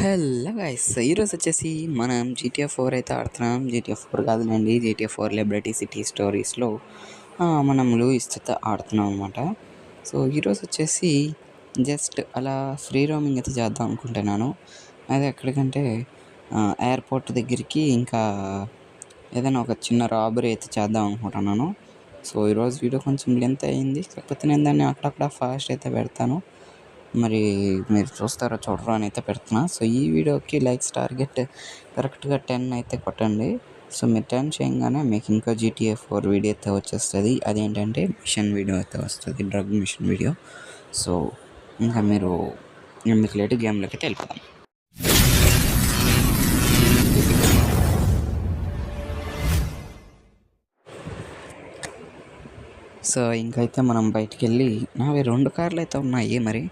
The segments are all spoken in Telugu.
హలో గైస్ ఈరోజు వచ్చేసి మనం జీటీఎఫ్ ఫోర్ అయితే ఆడుతున్నాం. జీటీఎఫ్ ఫోర్ కాదులేండి. జీటీఎఫ్ ఫోర్ లిబర్టీ సిటీ స్టోరీస్లో మనం లూయిస్ చేత ఆడుతున్నాం అనమాట సో ఈరోజు వచ్చేసి జస్ట్ అలా ఫ్రీ రోమింగ్ అయితే చేద్దాం అనుకుంటున్నాను. అది ఎక్కడికంటే ఎయిర్పోర్ట్ దగ్గరికి ఇంకా ఏదైనా ఒక చిన్న రాబరీ అయితే చేద్దాం అనుకుంటున్నాను. సో ఈరోజు వీడియో కొంచెం లెంత్ అయింది కాకపోతే నేను దాన్ని అక్కడక్కడ ఫాస్ట్ అయితే పెడతాను. మరి మీరు చూస్తారో చూడరో అని అయితే పెడుతున్నా. సో ఈ వీడియోకి లైక్స్ టార్గెట్ కరెక్ట్గా టెన్ అయితే కొట్టండి. సో మీరు టెన్ చేయగానే మీకు ఇంకా జీటీఏ ఫోర్ వీడియో అయితే వచ్చేస్తుంది. అదేంటంటే మిషన్ వీడియో అయితే వస్తుంది డ్రగ్ మిషన్ వీడియో. సో ఇంకా మీరు మీకు లేట్ గేమ్లోకి అయితే వెళ్ళిపోదాం. సో ఇంకైతే మనం బయటికి వెళ్ళి నావి రెండు కార్లు అయితే ఉన్నాయి మరి.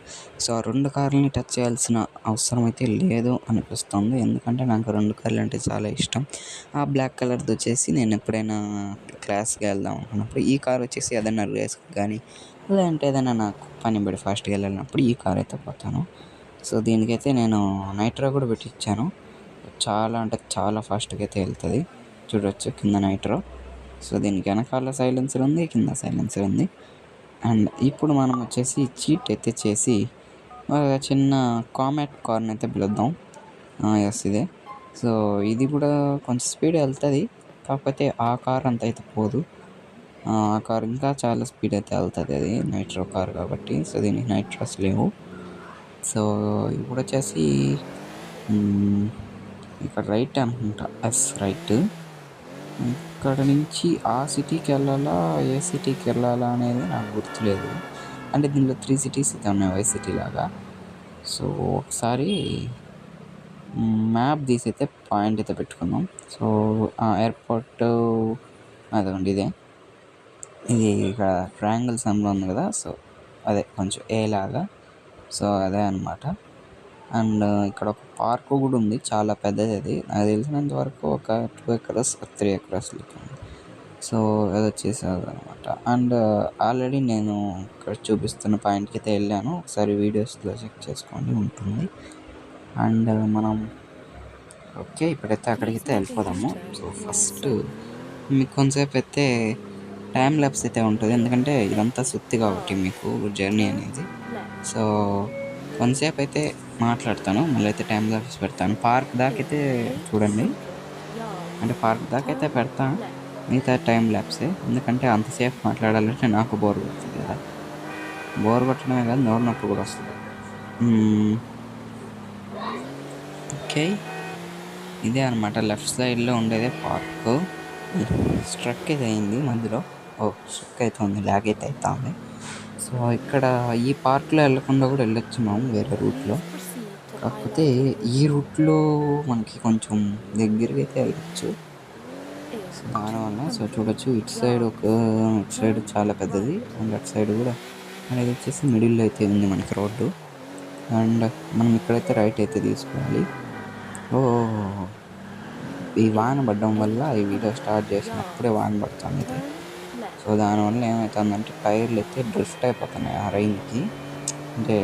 సో ఆ రెండు కార్లని టచ్ చేయాల్సిన అవసరం అయితే లేదు అనిపిస్తుంది. ఎందుకంటే నాకు రెండు కార్లు అంటే చాలా ఇష్టం. ఆ బ్లాక్ కలర్ది వచ్చేసి నేను ఎప్పుడైనా క్లాస్కి వెళ్దాం అనుకున్నప్పుడు ఈ కార్ వచ్చేసి ఏదైనా రేస్కి కానీ లేదంటే ఏదైనా నాకు పని బడి ఫాస్ట్గా వెళ్ళినప్పుడు ఈ కార్ అయితే పోతాను. సో దీనికైతే నేను నైట్రో కూడా పెట్టించాను చాలా అంటే చాలా ఫాస్ట్గా అయితే వెళ్తుంది. చూడొచ్చు కింద నైట్రో. సో దీనికి వెనకాల సైలెన్సర్ ఉంది కింద సైలెన్సర్ ఉంది. అండ్ ఇప్పుడు మనం వచ్చేసి చీట్ అయితే చేసి ఒక చిన్న కామెట్ కార్ని అయితే పిలుద్దాం. ఎస్ ఇదే. సో ఇది కూడా కొంచెం స్పీడ్ వెళ్తుంది కాకపోతే ఆ కార్ అంత అయితే పోదు. ఆ కార్ ఇంకా చాలా స్పీడ్ అయితే వెళ్తుంది అది నైట్రో కార్ కాబట్టి. సో దీనికి నైట్రోస్ లేవు. సో ఇప్పుడు వచ్చేసి ఇక్కడ రైట్ అనుకుంటా. ఎస్ రైట్ అక్కడ నుంచి ఆ సిటీకి వెళ్ళాలా ఏ సిటీకి వెళ్ళాలా అనేది నాకు గుర్తులేదు. అంటే దీనిలో త్రీ సిటీస్ అయితే ఉన్నాయి వై సిటీ లాగా. సో ఒకసారి మ్యాప్ తీసి అయితే పాయింట్ అయితే పెట్టుకుందాం. సో ఎయిర్పోర్ట్ అదండి ఇదే. ఇది ఇక్కడ ట్రయాంగిల్ సమ్లో ఉంది కదా సో అదే కొంచెం ఏ లాగా. సో అదే అనమాట అండ్ ఇక్కడ ఒక పార్క్ కూడా ఉంది. చాలా పెద్దది అది నాకు తెలిసినంత వరకు ఒక two acres three acres so అది వచ్చేసారు అనమాట అండ్ ఆల్రెడీ నేను ఇక్కడ చూపిస్తున్న పాయింట్కి అయితే వెళ్ళాను. ఒకసారి వీడియోస్లో చెక్ చేసుకోండి ఉంటుంది. అండ్ మనం ఓకే ఇప్పుడైతే అక్కడికైతే వెళ్ళిపోదాము. సో ఫస్ట్ మీకు కొంతసేపు అయితే టైం ల్యాబ్స్ అయితే ఉంటుంది. ఎందుకంటే ఇదంతా సుత్తి కాబట్టి మీకు జర్నీ అనేది. సో కొంతసేపు అయితే మాట్లాడతాను. మళ్ళీ అయితే టైం దాకా పెడతాను. పార్క్ దాకైతే చూడండి. అంటే పార్క్ దాకైతే అయితే మిగతా టైం ల్యాబ్సే ఎందుకంటే అంతసేపు మాట్లాడాలంటే నాకు బోర్ కొడుతుంది కదా. బోర్ కొట్టడమే కాదు నోరు నొప్పి కూడా వస్తుంది. Hmm. ఓకే ఇదే అనమాట లెఫ్ట్ సైడ్లో ఉండేదే పార్క్ స్ట్రక్ అయితే అయింది మధ్యలో. Oh, ఓ స్ట్రక్ అయితే ఉంది. ల్యాగ్ అయితే అవుతుంది. సో ఇక్కడ ఈ పార్క్లో వెళ్ళకుండా కూడా వెళ్ళొచ్చు మేము వేరే రూట్లో కాకపోతే ఈ రూట్లో మనకి కొంచెం దగ్గరగా అయితే వెళ్ళచ్చు దానివల్ల సో చూడొచ్చు ఇటు సైడ్ ఒక ఇటు సైడ్ చాలా పెద్దది అండ్ అటు సైడ్ కూడా అనేది వచ్చేసి మిడిల్లో అయితే ఉంది మనకి రోడ్డు. అండ్ మనం ఇక్కడైతే రైట్ అయితే తీసుకోవాలి. ఓ ఈ వాన పడడం వల్ల ఈ వీడియో స్టార్ట్ చేసినప్పుడే వాన పడుతుంది అయితే సో దానివల్ల ఏమవుతుందంటే టైర్లు అయితే డ్రిఫ్ట్ అయిపోతున్నాయి ఆ రైన్కి. అంటే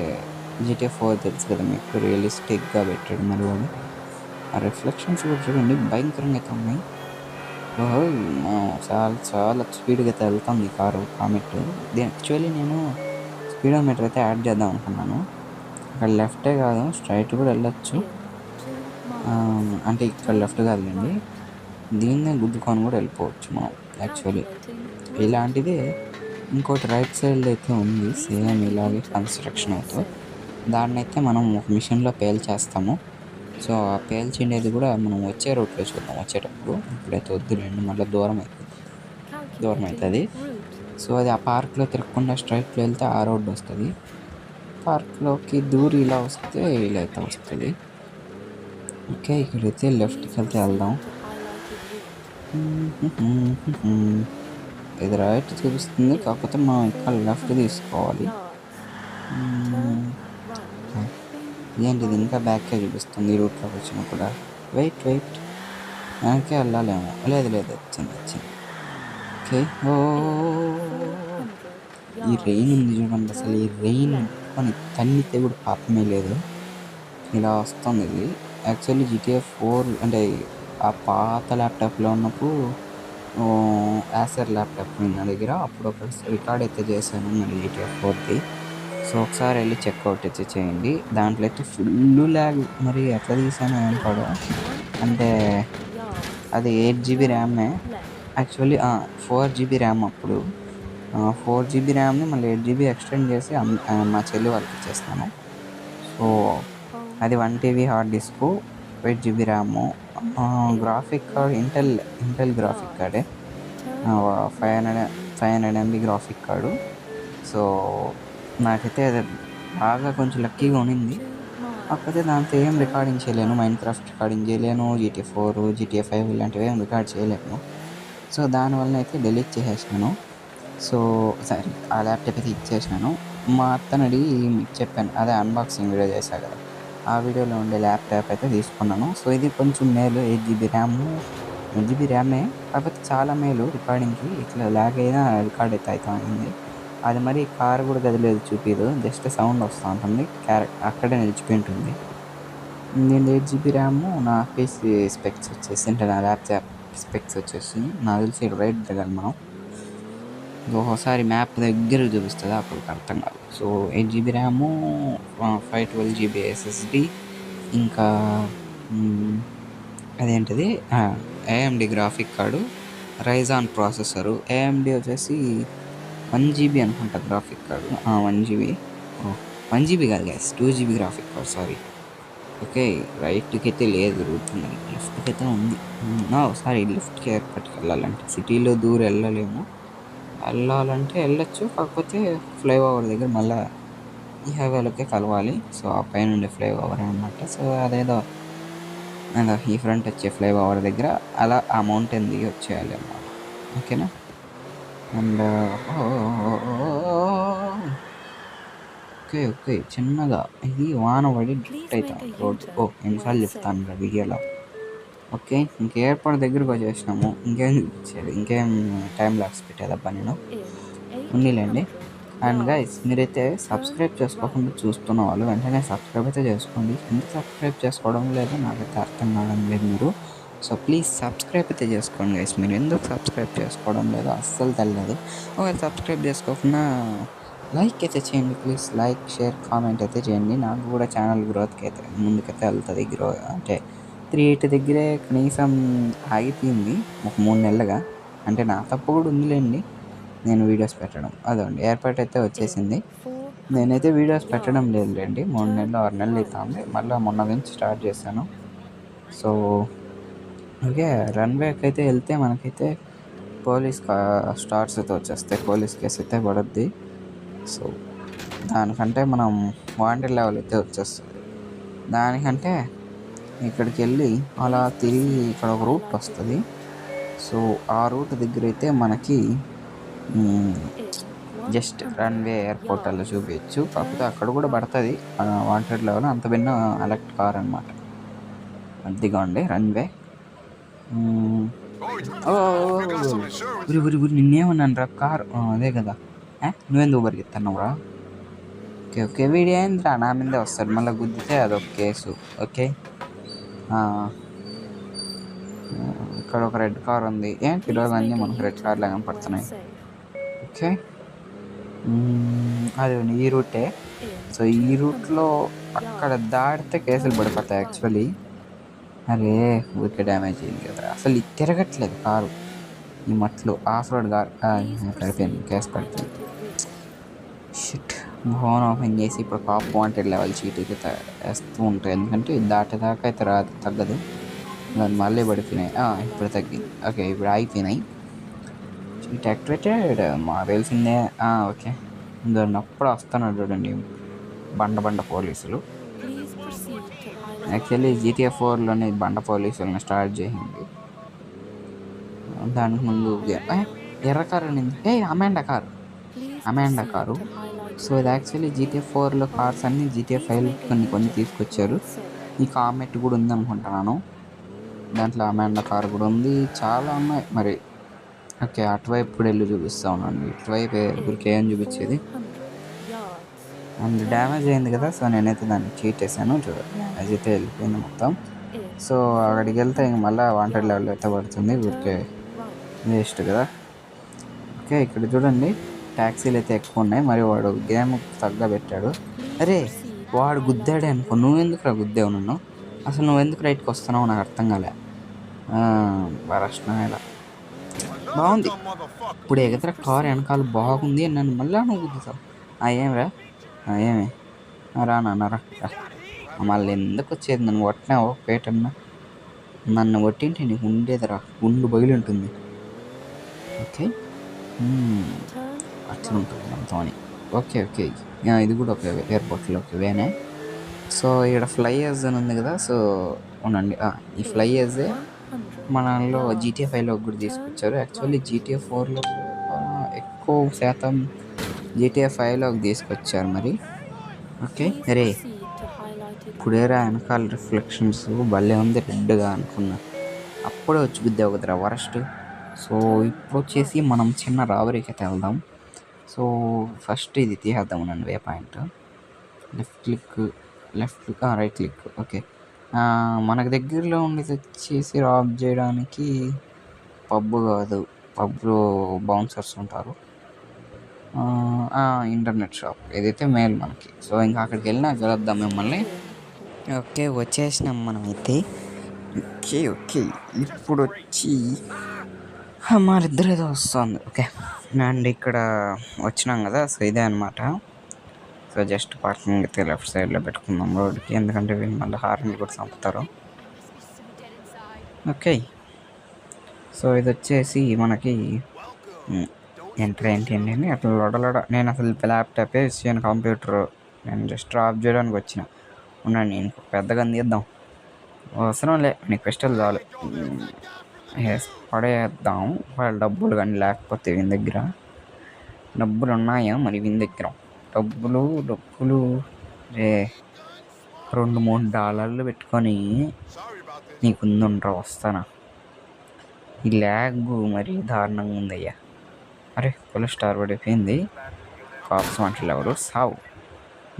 జీటీఏ ఫోర్ తెలుసు కదా మీకు రియలిస్టిక్గా పెట్టాడు మరి వాడు. ఆ రిఫ్లెక్షన్స్ కూడా చూడండి భయంకరంగా అయితే ఉన్నాయి. చాలా చాలా స్పీడ్గా అయితే వెళ్తుంది ఈ కారు కామెట్ యాక్చువల్లీ నేను స్పీడోమీటర్ అయితే యాడ్ చేద్దాం అనుకున్నాను. ఇక్కడ లెఫ్టే కాదు స్ట్రైట్ కూడా వెళ్ళొచ్చు. అంటే ఇక్కడ లెఫ్ట్ కాదులేండి. దీన్నే గుద్దుకొని కూడా వెళ్ళిపోవచ్చు మనం యాక్చువల్లీ ఇలాంటిదే ఇంకోటి రైట్ సైడ్లో అయితే ఉంది సేమ్ ఇలాగే కన్స్ట్రక్షన్ అవుతుంది దాన్ని అయితే మనం ఒక మిషన్లో పేల్చేస్తాము సో ఆ పేల్చిండేది కూడా మనం వచ్చే రూట్లో చూద్దాం. వచ్చేటప్పుడు ఇప్పుడైతే వద్దులేండి మళ్ళీ దూరం అవుతుంది దూరం అవుతుంది సో అది ఆ పార్క్లో తిరగకుండా స్ట్రైట్లో వెళ్తే ఆ రోడ్డు వస్తుంది. పార్క్లోకి దూరి ఇలా వస్తే ఇలా అయితే వస్తుంది. ఓకే ఇక్కడైతే లెఫ్ట్కి వెళ్తే వెళ్దాం. ఇది రైట్ చూపిస్తుంది కాకపోతే మనం ఇక్కడ లెఫ్ట్ తీసుకోవాలి. ఏంటిది ఇంకా బ్యాక్కే చూపిస్తుంది? రూట్లోకి వచ్చినా కూడా. వెయిట్ వెయిట్ వెనక్కి వెళ్ళాలేమో. లేదు లేదు. వచ్చింది వచ్చింది. ఓకే ఓ ఈ రెయిన్ ఉంది చూడండి అసలు. ఈ రెయిన్ కొన్ని తన్నితే కూడా పాపమే లేదు. ఇలా వస్తుంది ఇది. యాక్చువల్లీ జీటీఏ ఫోర్ అంటే ఆ పాత ల్యాప్టాప్లో ఉన్నప్పుడు యాసర్ ల్యాప్టాప్ నా దగ్గర. అప్పుడు ఒక రికార్డ్ అయితే చేశాను మరి జీటీఏ ఫోర్ది సో ఒకసారి వెళ్ళి చెక్అవుట్ అయితే చేయండి. దాంట్లో అయితే ఫుల్ ల్యాగ్. మరి ఎట్లా తీసాను ఏం కూడా అంటే అది ఎయిట్ జీబీ ర్యామే. యాక్చువల్లీ ఫోర్ జీబీ ర్యామ్ అప్పుడు. ఫోర్ జీబీ ర్యామ్ని మళ్ళీ ఎయిట్ జీబీ ఎక్స్టెండ్ చేసి మా చెల్లి వాళ్ళకి ఇచ్చేస్తాను. సో అది one TB hard disk eight GB RAM. Graphic card Intel Intel graphic కార్డే. Five hundred five hundred MB graphic card. So నాకైతే అది బాగా కొంచెం లక్కీగా ఉన్నింది. కాకపోతే దాంతో ఏం రికార్డింగ్ చేయలేను. మైండ్ క్రాఫ్ట్ రికార్డింగ్ చేయలేను. జీటీ ఫోర్ జీటీఏ ఫైవ్ ఇలాంటివి ఏం రికార్డ్ చేయలేను. సో దానివల్ల అయితే డిలీట్ చేసేసాను సో సరే ఆ ల్యాప్టాప్ అయితే ఇచ్చేసాను మా అత్తనడి అడిగి మీకు చెప్పాను. అదే అన్బాక్సింగ్ వీడియో చేశా కదా. ఆ వీడియోలో ఉండే ల్యాప్టాప్ అయితే తీసుకున్నాను. సో ఇది కొంచెం మేలు. Eight GB RAM eight GB ర్యామే. కాకపోతే చాలా మేలు రికార్డింగ్కి. ఇట్లా ల్యాగ్ అయినా రికార్డ్ అయితే అవుతా అది మరి కార్ కూడా కదిలేదు చూపిదు. జస్ట్ సౌండ్ వస్తూ ఉంటుంది. క్యారెక్ట్ అక్కడే నిలిచిపోయి ఉంటుంది నేను ఎయిట్ జీబీ ర్యామ్ నా ఫేస్ స్పెక్స్ వచ్చేసి అంటే నా ల్యాప్టాప్ స్పెక్స్ వచ్చేసి నాకు తెలిసి రైట్ దగ్గర మనం. ఒకసారి మ్యాప్ దగ్గర చూపిస్తుంది? అప్పుడు అర్థం కాదు. So eight GB RAM five twelve GB SSD ఇంకా అదేంటిది? AMD graphic card Ryzen processor AMD వచ్చేసి వన్ జీబీ అనుకుంటా graphic card one GB. One GB కాదు gas two GB graphic card sorry okay రైట్కి అయితే లేదు రూట్ లెఫ్ట్కి అయితే ఉంది. సారీ లెఫ్ట్కి ఎయిర్పోర్ట్కి వెళ్ళాలంటే సిటీలో దూరం వెళ్ళలేము. వెళ్ళాలంటే వెళ్ళొచ్చు కాకపోతే ఫ్లైఓవర్ దగ్గర మళ్ళీ ఈ హైవేలోకే కలవాలి. సో ఆ పైన ఉండే ఫ్లైఓవర్ అనమాట సో అదేదో ఈ ఫ్రంట్ వచ్చే ఫ్లైఓవర్ దగ్గర అలా ఆ మౌంటైన్ దిగి వచ్చేయాలి అన్నమాట. ఓకేనా అండ్ ఓకే ఓకే. చిన్నగా ఇది వాన పడి డ్రిఫ్ట్ అవుతాం రోడ్ ఓ ఎన్నిసార్లు చెప్తాను రా వీడియోలో. ఓకే ఇంక ఎయిర్పోర్ట్ దగ్గరకు వచ్చేసినాము. ఇంకేం చూపించేది ఇంకేం టైం లాక్స్ పెట్టేదబ్బా నేను? ఉన్నీలేండి అండ్ గైస్ మీరైతే సబ్స్క్రైబ్ చేసుకోకుండా చూస్తున్న వాళ్ళు వెంటనే సబ్స్క్రైబ్ అయితే చేసుకోండి. ఎందుకు సబ్స్క్రైబ్ చేసుకోవడం లేదు నాకైతే అర్థం కావడం లేదు మీరు. సో ప్లీజ్ సబ్స్క్రైబ్ అయితే చేసుకోండి గైస్ మీరు ఎందుకు సబ్స్క్రైబ్ చేసుకోవడం లేదు? అస్సలు తెలియదు ఒకవేళ సబ్స్క్రైబ్ చేసుకోకుండా లైక్ అయితే చేయండి ప్లీజ్. లైక్ షేర్ కామెంట్ అయితే చేయండి. నాకు కూడా ఛానల్ గ్రోత్కి అయితే ముందుకైతే వెళ్తుంది గ్రో అంటే త్రీ ఎయిట్ దగ్గరే కనీసం ఆగిపోయింది. ఒక మూడు నెలలుగా. అంటే నా తప్పు కూడా ఉందిలేండి. నేను వీడియోస్ పెట్టడం. అదండి. ఏర్పాటు అయితే వచ్చేసింది. నేనైతే వీడియోస్ పెట్టడం లేదులేండి. మూడు నెలలు ఆరు నెలలు అవుతుంది మళ్ళీ మొన్న నుంచి స్టార్ట్ చేశాను. సో ఓకే రన్వేకి అయితే వెళ్తే మనకైతే పోలీస్ స్టార్స్ అయితే వచ్చేస్తాయి. పోలీస్ కేసు అయితే పడుద్ది. సో దానికంటే మనం వాంటెడ్ లెవెల్ అయితే వచ్చేస్తుంది. దానికంటే ఇక్కడికి వెళ్ళి అలా తిరిగి ఇక్కడ ఒక రూట్ వస్తుంది. సో ఆ రూట్ దగ్గర అయితే మనకి జస్ట్ రన్వే ఎయిర్పోర్ట్ అలా చూపించచ్చు కాకపోతే అక్కడ కూడా పడుతుంది. వాంటెడ్ లెవెల్ అంత భిన్న ఎలక్ట్ కార్ అనమాట అదిగా ఉండే రన్వే ఉరి ఉరి ఉరి నిన్నేమన్నాను రా కార్ అదే కదా? నువ్వెందుకు పరిగెత్తన్నావు రా ఓకే ఓకే వీడియో ఏంద్రా నా మీదే వస్తాడు. మళ్ళీ గుద్దితే అదొక కేసు. ఓకే? ఇక్కడ ఒక రెడ్ కార్ ఉంది. ఏంటి ఈరోజు అన్నీ మనకు రెడ్ కార్ లాగా పడుతున్నాయి ఓకే? అది ఈ రూటే. సో ఈ రూట్లో అక్కడ దాటితే కేసులు పడిపోతాయి యాక్చువల్లీ అరే ఊరికే డ్యామేజ్ అయింది కదా అసలు ఇది తిరగట్లేదు కారు. ఈ మట్లు ఆఫ్ రోడ్ కార్. పడిపోయింది పడిపోయింది. షిట్ ఫోన్ ఓపెన్ చేసి ఇప్పుడు కాప్ వాంటెడ్ లెవెల్ చీటీకి వేస్తూ ఉంటాయి ఎందుకంటే దాటేదాకా అయితే రాదు తగ్గదు. దాన్ని మళ్ళీ పడిపోయినాయి. ఇప్పుడు తగ్గింది. ఓకే ఇప్పుడు ఆగిపోయినాయి. చీట్ యాక్టివేటెడ్ మా తెలిసిందే. ఓకే. దాన్ని అప్పుడు వస్తున్నాడు చూడండి బండ బండ పోలీసులు. యాక్చువల్లీ జీటీఏ ఫోర్లోనే బండ పోలీసులను స్టార్ట్ చేసింది దానికి ముందు ఎర్ర కారు ఏ Amanda car. Amanda car. So ఇది యాక్చువల్లీ జీటీఏ ఫోర్లో కార్స్ అన్ని జీటీఏ ఫైవ్ కొన్ని కొన్ని తీసుకొచ్చారు. ఈ కామెట్ కూడా ఉందనుకుంటున్నాను దాంట్లో అమాండా కార్ కూడా ఉంది. చాలా ఉన్నాయి. మరి ఓకే అటువైపు కూడా వెళ్ళి చూపిస్తా ఉన్నాను. ఇటువైపు ఊరికి ఏం చూపించేది? అండ్ డ్యామేజ్ అయింది కదా సో నేనైతే దాన్ని చీట్ చేశాను. చూడండి అయితే వెళ్ళిపోయింది మొత్తం. సో అక్కడికి వెళ్తే ఇంక మళ్ళీ వాంటెడ్ లెవెల్ అయితే పడుతుంది ఊరికే వేస్ట్ కదా. ఓకే ఇక్కడ చూడండి ట్యాక్సీలు అయితే ఎక్కువ ఉన్నాయి. మరి వాడు గేమ్ తగ్గ పెట్టాడు. అరే వాడు గుద్దాడే అనుకో నువ్వు ఎందుకు రా గుద్దావు నన్ను? అసలు నువ్వు ఎందుకు రైట్కి వస్తున్నావు? నాకు అర్థం కాలే. ఇలా బాగుంది. ఇప్పుడు ఎగతర కార్ వెనకాల బాగుంది అని నన్ను మళ్ళా నువ్వు గుద్దుతావు ఆ, ఏమిరా ఆ, ఏమి? ఆ, రా నాన్న రా రా. మళ్ళీ ఎందుకు వచ్చేది? నన్ను కొట్టినావు? పేటన్నా? నన్ను కొట్టింటే నీకు ఉండేదిరా. గుండు బయలు ఉంటుంది ఓకే అట్లా ఉంటుంది మనతో ఓకే ఓకే. ఇది కూడా ఒక ఎయిర్పోర్ట్లో ఓకే వేనే. సో ఇక్కడ ఫ్లైయర్స్ అని ఉంది కదా సో ఉండండి. ఆ, ఈ ఫ్లైయర్సే మనలో జీటీఏ ఫైవ్లో కూడా తీసుకొచ్చారు. యాక్చువల్లీ జీటీఏ ఫోర్లో ఎక్కువ శాతం జీటీఏ ఫైవ్లోకి తీసుకొచ్చారు మరి. ఓకే రే ఇప్పుడేరా వెనకాల రిఫ్లెక్షన్స్ భలే ఉంది రెడ్గా అనుకున్నా. అప్పుడే వచ్చి గుద్దావు కదరా వరస్ట్. సో ఇప్పుడు వచ్చేసి మనం చిన్న రాబరీకి అయితే వెళ్దాం. సో ఫస్ట్ ఇది తీసేద్దాం అండి way point. Left click left click right click okay మనకు దగ్గరలో ఉండేది వచ్చేసి రాబ్ చేయడానికి పబ్ కాదు. పబ్లో బౌన్సర్స్ ఉంటారు. Internet shop. ఏదైతే మేల్ మనకి. సో ఇంకా అక్కడికి వెళ్ళినా కలుద్దాం మిమ్మల్ని. ఓకే వచ్చేసినాం మనం అయితే ఓకే ఓకే. ఇప్పుడు వచ్చి మరిద్దరు ఏదో వస్తుంది. ఓకే. అండ్ ఇక్కడ వచ్చినాం కదా సో ఇదే అనమాట సో జస్ట్ పార్కింగ్ అయితే లెఫ్ట్ సైడ్లో పెట్టుకుందాం రోడ్కి ఎందుకంటే వీళ్ళు మళ్ళీ హార్న్ కూడా చంపుతారు. ఓకే. సో ఇది వచ్చేసి మనకి ఏంటి ఏంటి అని అట్లా లొడలొడ. నేను అసలు ల్యాప్టాపే ఇచ్చాను కంప్యూటర్. నేను జస్ట్ ఆఫ్ చేయడానికి వచ్చిన. ఉన్నాను నేను పెద్దగా తీద్దాం అవసరం లే. నీకు పిస్టల్ చాలు. పడేద్దాం. వాళ్ళ డబ్బులు కానీ లేకపోతే వీని దగ్గర. డబ్బులు ఉన్నాయా మరి వీని దగ్గర. డబ్బులు డబ్బులు. రే రెండు మూడు డాలర్లు పెట్టుకొని నీకు ఉందంట్రా వస్తానా. ఈ ల్యాగ్ మరి దారుణంగా ఉందయ్యా అరే ఫుల్ స్టార్ పడిపోయింది కాప్స్ వంటలు ఎవరు సావు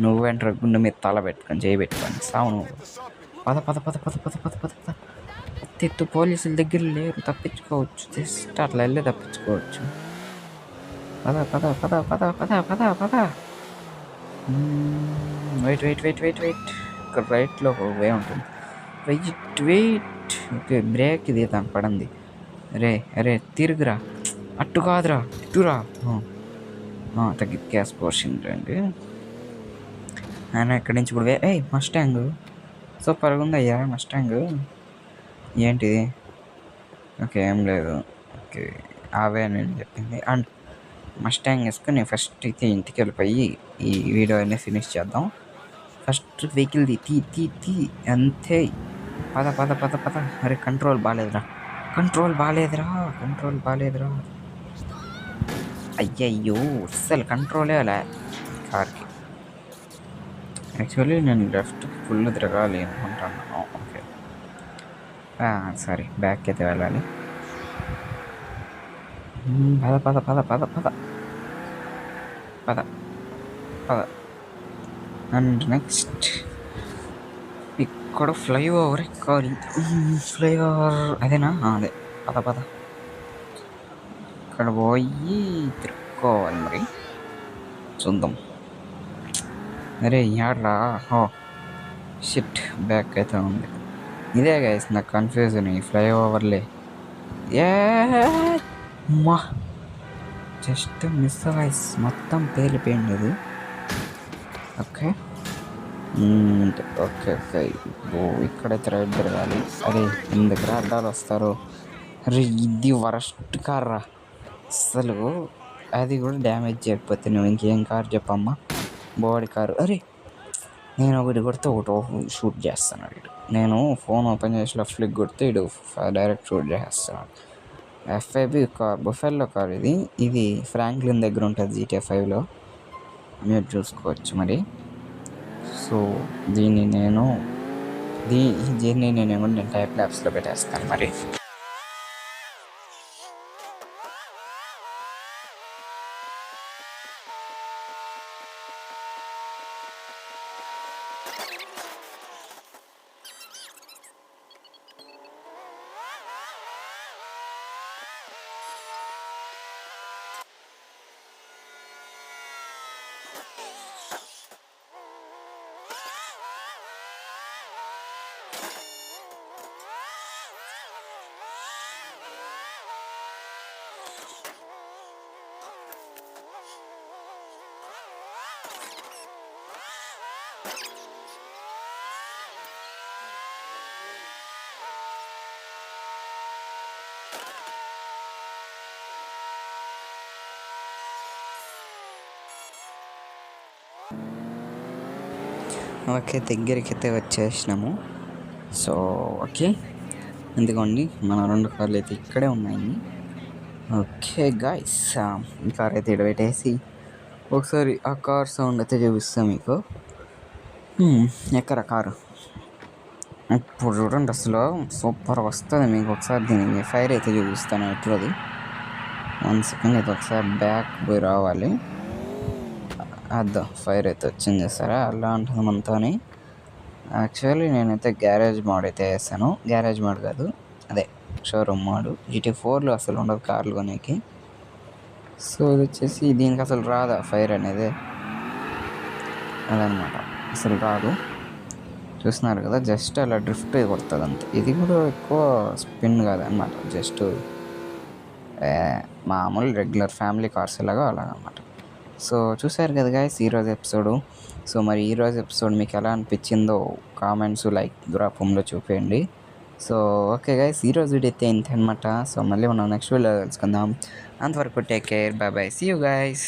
నువ్వేంట్రా గుండె మీద తల పెట్టుకొని చేయి పెట్టుకొని సావు నువ్వు పద పద పద పద పద పద పద పద ఎత్తు పోలీసుల దగ్గర లేరు తప్పించుకోవచ్చు జస్ట్ అట్లా వెళ్ళి తప్పించుకోవచ్చు పద పద పద పద పద పద పద wait wait wait wait wait ఇక్కడ రైట్లో ఒక వే ఉంటుంది వెయిట్ వెయిట్ ఓకే బ్రేక్ ఇది దాని పడింది రే అరే తిరుగురా అట్టు కాదురా ఇటురా. తగ్గి గ్యాస్ పోర్షన్ రండి. ఆయన ఇక్కడి నుంచి ఇప్పుడు ఏ మస్టాంగ్ సూపర్గా ఉంది అయ్యా మస్టాంగ్ ఏంటిది ఓకే ఏం లేదు. ఓకే అవే నేను చెప్పింది. అండ్ మస్టాంగ్ వేసుకుని ఫస్ట్ అయితే ఇంటికి వెళ్ళిపోయి ఈ వీడియో అనేది ఫినిష్ చేద్దాం. ఫస్ట్ వెహికల్ తీ తీ తీ తీ అంతే. పద పద పద పద. అరే కంట్రోల్ బాగాలేదురా కంట్రోల్ బాగాలేదురా కంట్రోల్ బాగాలేదురా అయ్యయ్యో అస్సలు కంట్రోలే అలా కార్కి. యాక్చువల్లీ నేను లెఫ్ట్ ఫుల్ తిరగాలి అనుకుంటాను. ఓకే సారీ బ్యాక్ అయితే వెళ్ళాలి. పద పద పద పద పద. పద పద. అండ్ నెక్స్ట్ ఇక్కడ ఫ్లైఓవర్ ఎక్కాలి ఫ్లైఓవర్ అదేనా? అదే. పద పద. ఇక్కడ పోయి తిరుక్కోవాలి మరి. చూద్దాం. అరే యాడ్రా? హో షిట్ బ్యాక్ అయితే ఉంది. ఇదే గైస్ నాకు కన్ఫ్యూజన్ ఈ ఫ్లైఓవర్లే ఏ మా. జస్ట్ మిస్ గైస్ మొత్తం పేలిపోయింది అది ఓకే. Okay okay. ఓ ఇక్కడైతే రైట్ తిరగాలి అరే ఎందుకు అడ్డాలు వస్తారు. అరే ఇది వరస్ట్ కార్రా అసలు అది కూడా డ్యామేజ్ చేయకపోతే నువ్వు ఇంకేం కార్ చెప్పమ్మా? Body car. అరే నేను ఒకటి కొడితే ఒకటి షూట్ చేస్తాను ఇటు నేను ఫోన్ ఓపెన్ చేసి లెఫ్ట్ క్లిక్ కొడితే ఇటు డైరెక్ట్ షూట్ చేసేస్తున్నాడు ఎఫ్ఐబి కార్ బుఫెల్లో కార్ ఇది. ఇది ఫ్రాంక్లిన్ దగ్గర ఉంటుంది జీటీఏ ఫైవ్లో. మీరు చూసుకోవచ్చు మరి. సో దీన్ని నేను దీ దీన్ని నేను ఏమో నేను టైప్ ల్యాబ్స్లో పెట్టేస్తాను మరి. you ఓకే దగ్గరికి అయితే వచ్చేసినాము. So okay. ఎందుకండి మన రెండు కార్లు అయితే ఇక్కడే ఉన్నాయి. ఓకే గాయస్ ఈ కార్ అయితే ఇడబెట్టేసి ఒకసారి ఆ కార్ సౌండ్ అయితే చూపిస్తాను మీకు. ఎక్కడ కారు? ఇప్పుడు చూడండి అసలు సూపర్ వస్తుంది మీకు ఒకసారి దీనికి ఫైర్ అయితే చూపిస్తాను ఎట్లది. వన్ సెకండ్ అయితే ఒకసారి బ్యాక్ పోయి రావాలి. అద్దా ఫైర్ అయితే వచ్చింది చేస్తారా అలా ఉంటుంది మనతోని. యాక్చువల్లీ నేనైతే గ్యారేజ్ మోడ్ అయితే వేస్తాను గ్యారేజ్ మోడ్ కాదు అదే షోరూమ్ మోడ్ జీటీ ఫోర్లో అసలు ఉండదు కార్లు కొనేకి. సో ఇది వచ్చేసి దీనికి అసలు రాదా ఫైర్ అనేది? అదనమాట అసలు రాదు. చూస్తున్నారు కదా జస్ట్ అలా డ్రిఫ్ట్ కొడుతుంది అంతే. ఇది కూడా ఎక్కువ స్పిన్ కాదనమాట జస్ట్ మామూలు రెగ్యులర్ ఫ్యామిలీ కార్స్ ఇలాగా అలాగనమాట. సో చూసారు కదా గాయస్ ఈరోజు ఎపిసోడు సో మరి ఈరోజు ఎపిసోడ్ మీకు ఎలా అనిపించిందో కామెంట్స్ లైక్ రూపంలో చూపించండి సో ఓకే గైస్ ఈరోజు వీడియో అయితే ఇంత అనమాట సో మళ్ళీ మనం నెక్స్ట్ వీడియో తెలుసుకుందాం అంతవరకు take care bye bye see you guys